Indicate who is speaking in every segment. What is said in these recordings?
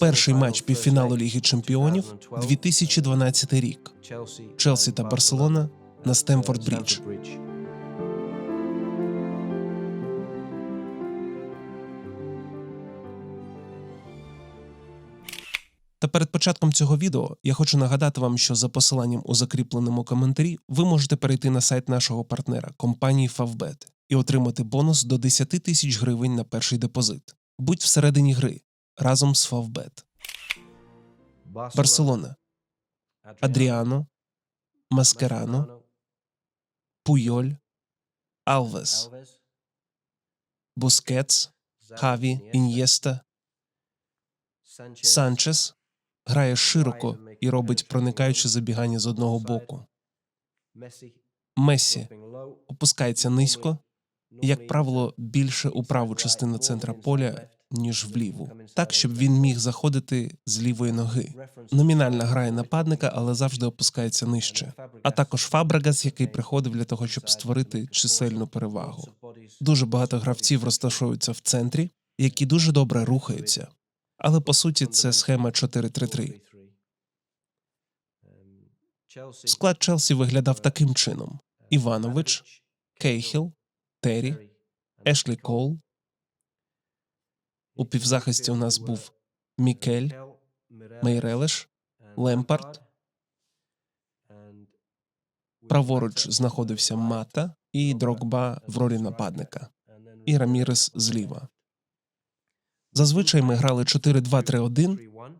Speaker 1: Перший матч півфіналу Ліги Чемпіонів 2012 рік. Челсі та Барселона на Стемфорд Брідж. Та перед початком цього відео я хочу нагадати вам, що за посиланням у закріпленому коментарі ви можете перейти на сайт нашого партнера компанії Favbet і отримати бонус до 10 тисяч гривень на перший депозит. Будь всередині гри. Разом з Favbet. Барселона, Адріано, Маскерано, Пуйоль, Алвес, Бускетс, Хаві, Ін'єста, Санчес. Грає широко і робить проникаюче забігання з одного боку. Месі опускається низько, як правило, більше у праву частину центра поля, ніж в ліву, так щоб він міг заходити з лівої ноги. Номінально грає нападника, але завжди опускається нижче. А також Фабрегас, який приходив для того, щоб створити чисельну перевагу. Дуже багато гравців розташовуються в центрі, які дуже добре рухаються. Але по суті, це схема 4-3-3. Склад Челсі виглядав таким чином: Іванович, Кейхіл, Террі, Ешлі Коул. У півзахисті у нас був Мікель, Мейрелеш, Лемпард. Праворуч знаходився Мата і Дрогба в ролі нападника, і Рамірес зліва. Зазвичай ми грали 4-2-3-1,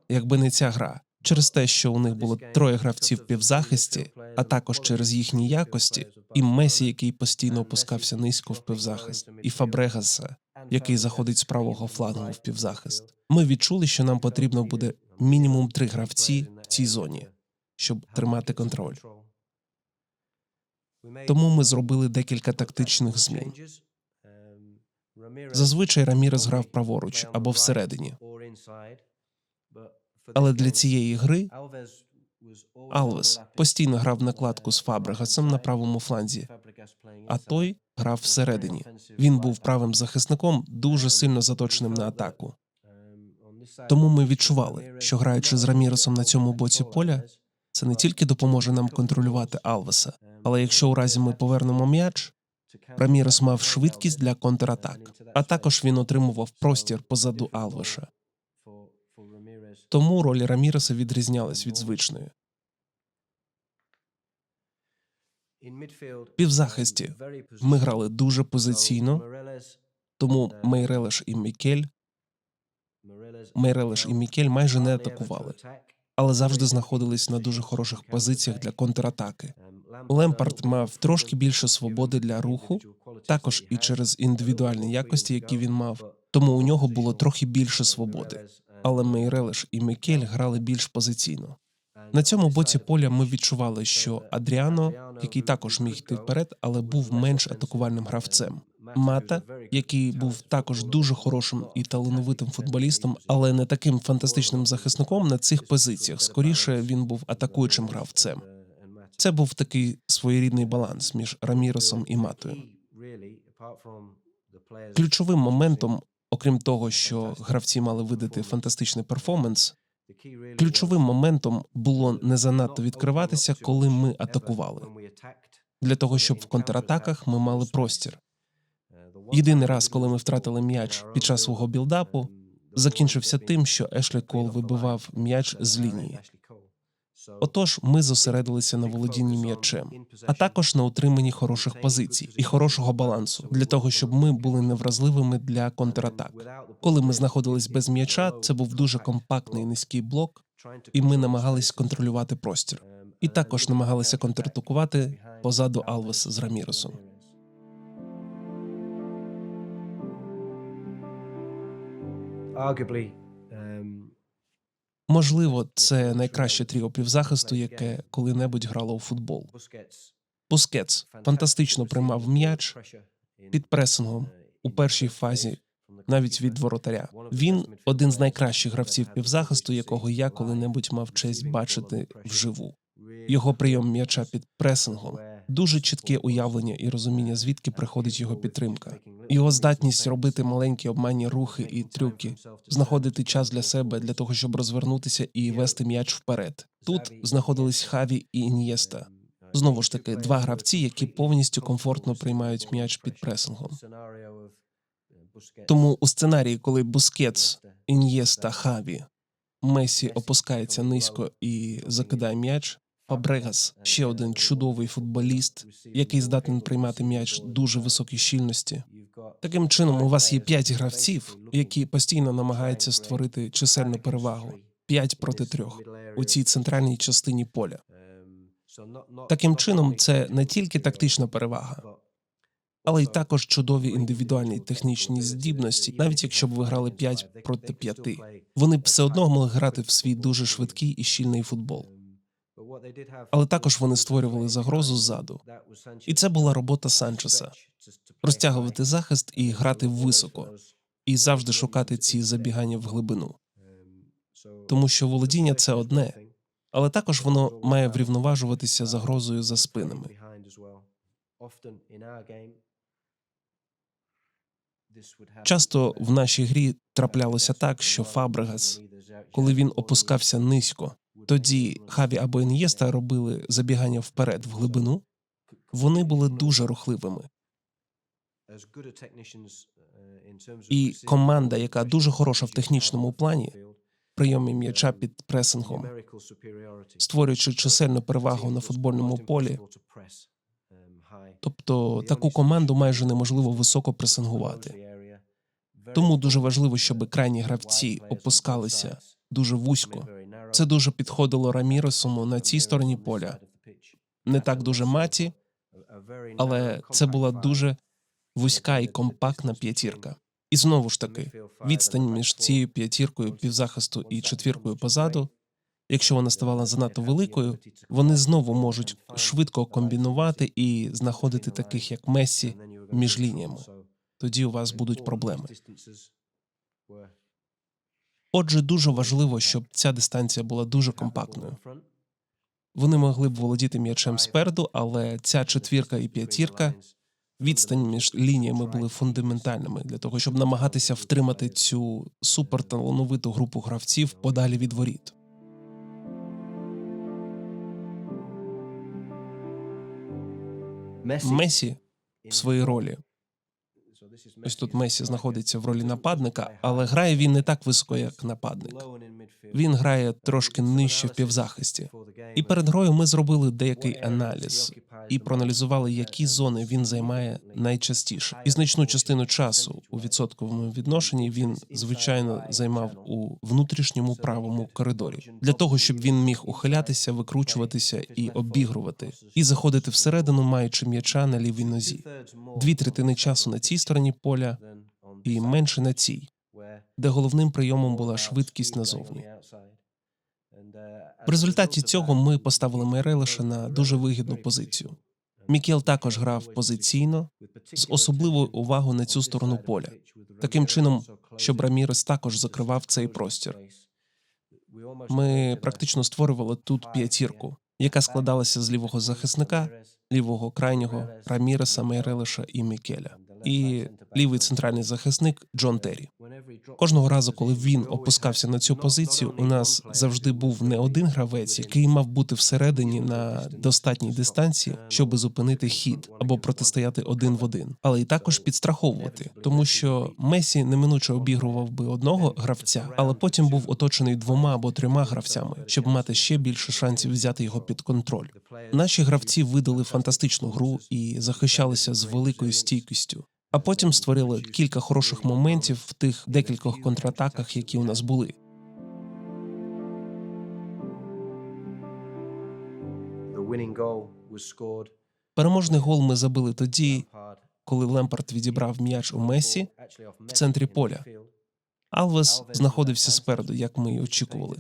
Speaker 1: якби не ця гра, через те, що у них було троє гравців півзахисті, а також через їхні якості, і Месі, який постійно опускався низько в півзахист, і Фабрегаса, який заходить з правого флангу в півзахист. Ми відчули, що нам потрібно буде мінімум три гравці в цій зоні, щоб тримати контроль. Тому ми зробили декілька тактичних змін. Зазвичай Рамірес грав праворуч або всередині. Але для цієї гри Алвес постійно грав накладку з Фабрегасом на правому фланзі, а той грав всередині. Він був правим захисником, дуже сильно заточеним на атаку. Тому ми відчували, що граючи з Раміресом на цьому боці поля, це не тільки допоможе нам контролювати Алвеса, але якщо у разі ми повернемо м'яч, Рамірес мав швидкість для контратак, а також він отримував простір позаду Алвеша. Тому роль Раміреса відрізнялась від звичної.
Speaker 2: Півзахисті ми грали дуже позиційно,
Speaker 1: Тому Мейрелеш і Мікель, Мейрелеш і Мікель майже не атакували, але завжди знаходились на дуже хороших позиціях для контратаки. Лемпард мав трошки більше свободи для руху, також і через індивідуальні якості, які він мав, тому у нього було трохи більше свободи. Але Мейрелеш і Мікель грали більш позиційно. На цьому боці поля ми відчували, що Адріано, який також міг йти вперед, але був менш атакувальним гравцем. Мата, який був також дуже хорошим і талановитим футболістом, але не таким фантастичним захисником на цих позиціях. Скоріше він був атакуючим гравцем. Це був такий своєрідний баланс між Раміросом і Матою. Ключовим моментом, окрім того, що гравці мали видати фантастичний перформанс, ключовим моментом було не занадто відкриватися, коли ми атакували, для того, щоб в контратаках ми мали простір. Єдиний раз, коли ми втратили м'яч під час свого білдапу, закінчився тим, що Ешлі Кол вибивав м'яч з лінії. Отож, ми зосередилися на володінні м'ячем, а також на утриманні хороших позицій і хорошого балансу для того, щоб ми були невразливими для контратак. Коли ми знаходились без м'яча, це був дуже компактний низький блок, і ми намагались контролювати простір, і також намагалися контратакувати позаду Алвес з Раміросом. Можливо, це найкраще тріо півзахисту, яке коли-небудь грало у футбол. Бускетс фантастично приймав м'яч під пресингом у першій фазі, навіть від воротаря. Він один з найкращих гравців півзахисту, якого я коли-небудь мав честь бачити вживу. Його прийом м'яча під пресингом дуже чітке уявлення і розуміння, звідки приходить його підтримка. Його здатність робити маленькі обманні рухи і трюки, знаходити час для себе для того, щоб розвернутися і вести м'яч вперед. Тут знаходились Хаві і Ін'єста. Знову ж таки, два гравці, які повністю комфортно приймають м'яч під пресингом. Тому у сценарії, коли Бускетс, Ін'єста, Хаві, Месі опускається низько і закидає м'яч. Фабрегас ще один чудовий футболіст, який здатен приймати м'яч дуже високій щільності. Таким чином, у вас є п'ять гравців, які постійно намагаються створити чисельну перевагу п'ять проти трьох у цій центральній частині поля. Таким чином, це не тільки тактична перевага, але й також чудові індивідуальні технічні здібності, навіть якщо б ви грали 5 проти 5. Вони б все одно могли грати в свій дуже швидкий і щільний футбол. Але також вони створювали загрозу ззаду. І це була робота Санчеса розтягувати захист і грати високо, і завжди шукати ці забігання в глибину. Тому що володіння це одне, але також воно має врівноважуватися загрозою за спинами. Часто в нашій грі траплялося так, що Фабрегас, коли він опускався низько, тоді Хаві або Ін'єста робили забігання вперед в глибину. Вони були дуже рухливими. І команда, яка дуже хороша в технічному плані, прийомі м'яча під пресингом, створюючи чисельну перевагу на футбольному полі. Тобто таку команду майже неможливо високо пресингувати. Тому дуже важливо, щоб крайні гравці опускалися дуже вузько. Це дуже підходило Раміресому на цій стороні поля. Не так дуже маті, але це була дуже вузька і компактна п'ятірка. І знову ж таки, відстань між цією п'ятіркою півзахисту і четвіркою позаду. Якщо вона ставала занадто великою, вони знову можуть швидко комбінувати і знаходити таких, як Мессі, між лініями. Тоді у вас будуть проблеми. Отже, дуже важливо, щоб ця дистанція була дуже компактною. Вони могли б володіти м'ячем спереду, але ця четвірка і п'ятірка відстань між лініями були фундаментальними для того, щоб намагатися втримати цю суперталановиту групу гравців подалі від воріт. Месі в своїй ролі. Ось тут Месі знаходиться в ролі нападника, але грає він не так високо, як нападник. Він грає трошки нижче в півзахисті. І перед грою ми зробили деякий аналіз і проаналізували, які зони він займає найчастіше. І значну частину часу у відсотковому відношенні він звичайно займав у внутрішньому правому коридорі для того, щоб він міг ухилятися, викручуватися і обігрувати, і заходити всередину, маючи м'яча на лівій нозі. Дві третини часу на цій стороні поля і менше на цій, де головним прийомом була швидкість назовні. В результаті цього ми поставили Мейрелиша на дуже вигідну позицію. Мікел також грав позиційно з особливою увагою на цю сторону поля, таким чином, щоб Рамірес також закривав цей простір. Ми практично створювали тут п'ятірку, яка складалася з лівого захисника, лівого крайнього Раміреса, Мейрелиша і Мікеля, і лівий центральний захисник Джон Террі. Кожного разу, коли він опускався на цю позицію, у нас завжди був не один гравець, який мав бути всередині на достатній дистанції, щоб зупинити хід або протистояти один в один, але й також підстраховувати, тому що Месі неминуче обігрував би одного гравця, але потім був оточений двома або трьома гравцями, щоб мати ще більше шансів взяти його під контроль. Наші гравці видали фантастичну гру і захищалися з великою стійкістю. А потім створили кілька хороших моментів в тих декількох контратаках, які у нас були. Переможний гол ми забили тоді, коли Лемпард відібрав м'яч у Месі в центрі поля. Алвес знаходився спереду, як ми й очікували.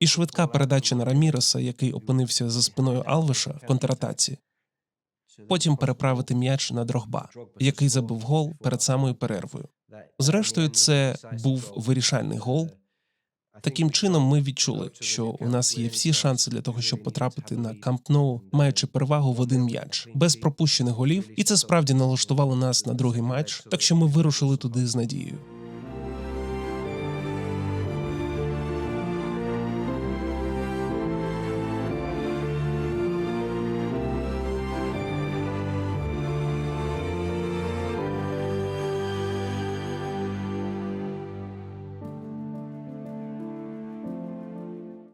Speaker 1: І швидка передача на Раміреса, який опинився за спиною Алвеша в контратаці. Потім переправити м'яч на Дрогба, який забив гол перед самою перервою. Зрештою, це був вирішальний гол, Таким чином, ми відчули, що у нас є всі шанси для того, щоб потрапити на Камп Ноу, маючи перевагу в один м'яч без пропущених голів, і це справді налаштувало нас на другий матч. Так що ми вирушили туди з надією.